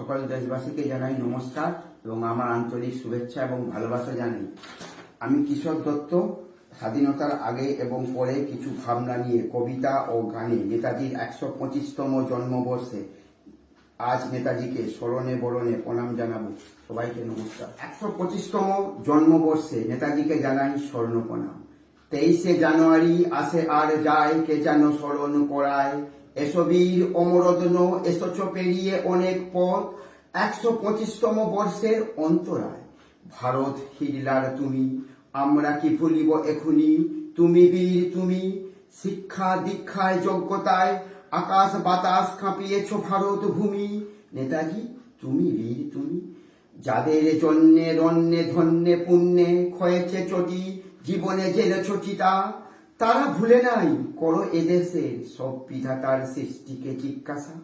সকল দেশবাসীকে জানাই নমস্কার এবং আমার আন্তরিক শুভেচ্ছা এবং ভালোবাসা জানাই। আমি কিশোর দত্ত, স্বাধীনতার আগে এবং পরে কিছু ভাবনা নিয়ে কবিতা ও গানে নেতাজির একশো পঁচিশতম জন্মবর্ষে আজ নেতাজিকে স্মরণে বরণে প্রণাম জানাব। সবাইকে নমস্কার। একশো পঁচিশতম জন্মবর্ষে নেতাজিকে জানাই স্বর্ণ প্রণাম তেইশে জানুয়ারি আসে আর যায়, কে যেন স্মরণ করায় এসবীর অমরদন, এসছ পেরিয়ে অনেক পথ, একশো পঁচিশতম বর্ষের অন্তরায়। ভারত হিটলার তুমি, আমরা কি ভুলিব এখুনি? তুমি বীর, তুমি শিক্ষা দীক্ষায় যোগ্যতায় আকাশ বাতাস কাঁপিয়েছ ভারত ভূমি। নেতাজি, তুমি বীর, তুমি যাদের জন্যে রন্যে ধন্যে পুণ্যে ক্ষয়েছে চটি জীবনে জেলেছ চিতা তারা ভুলে নাই করো এদেশে সব বিধাতার সৃষ্টিকে জিজ্ঞাসা।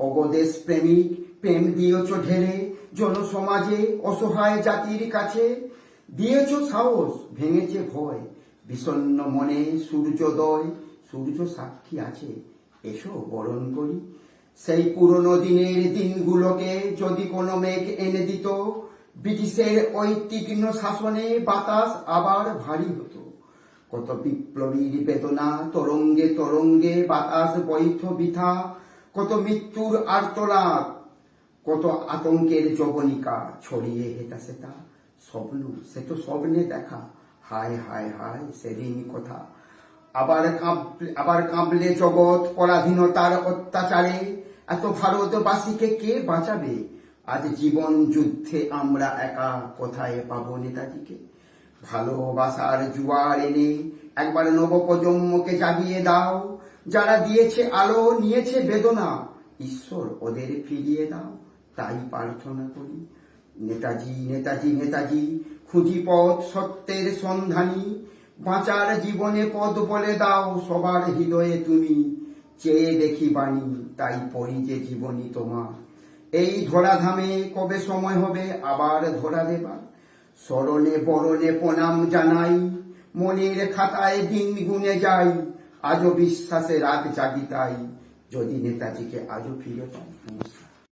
অবদেশ প্রেমিক, প্রেম দিয়েছ ঢেলে, জনসমাজে অসহায় জাতির কাছে। দিয়েছ সাহস, ভেঙেছে ভয় বিষণ্ণ মনে সূর্যোদয় সূর্য সাক্ষী আছে, এসো বরণ করি। সেই পুরনো দিনের দিনগুলোকে যদি কোনো মেঘ এনে দিত, ব্রিটিশের তীক্ষ্ণ শাসনে বাতাস আবার ভারী হতো। কত বিপ্লবীর বেদনা, তরঙ্গে তরঙ্গে বাতাস বৈথ বিথা, কত মৃত্যুর আর্তনাদ, কত আতঙ্কের জবনিকা ছড়িয়ে হেতা সেতা স্বপ্ন, সে তো স্বপ্নে দেখা, হায় হায় হায় সেদিন কথা। আবার কাঁপলে আবার কাঁপলে জগৎ পরাধীনতার অত্যাচারে, এত ভারতবাসীকে কে বাঁচাবে? আজ জীবন যুদ্ধে আমরা একা কোথায় পাবো নেতাজিকে? ভালোবাসার জুয়ার এনে একবার নবপ্রজন্মকে জাগিয়ে দাও। যারা দিয়েছে আলো, নিয়েছে বেদনা, ঈশ্বর ওদের ফিরিয়ে দাও। তাই প্রার্থনা করি। নেতাজি নেতাজি নেতাজি, খুঁজি পথ সত্যের সন্ধানী। বাঁচার জীবনে পথ বলে দাও সবার হৃদয়ে তুমি। চেয়ে দেখি বাণী, তাই পড়ি যে জীবনী তোমার। এই ধরাধামে কবে সময় হবে? আবার ধরা দেবার। স্মরণে বরণে প্রণাম জানাই, মনের খাতায় দিন গুনে যাই, আজও বিশ্বাসে রাত জাগিতাই, যদি নেতাজিকে আজও ফিরে পাই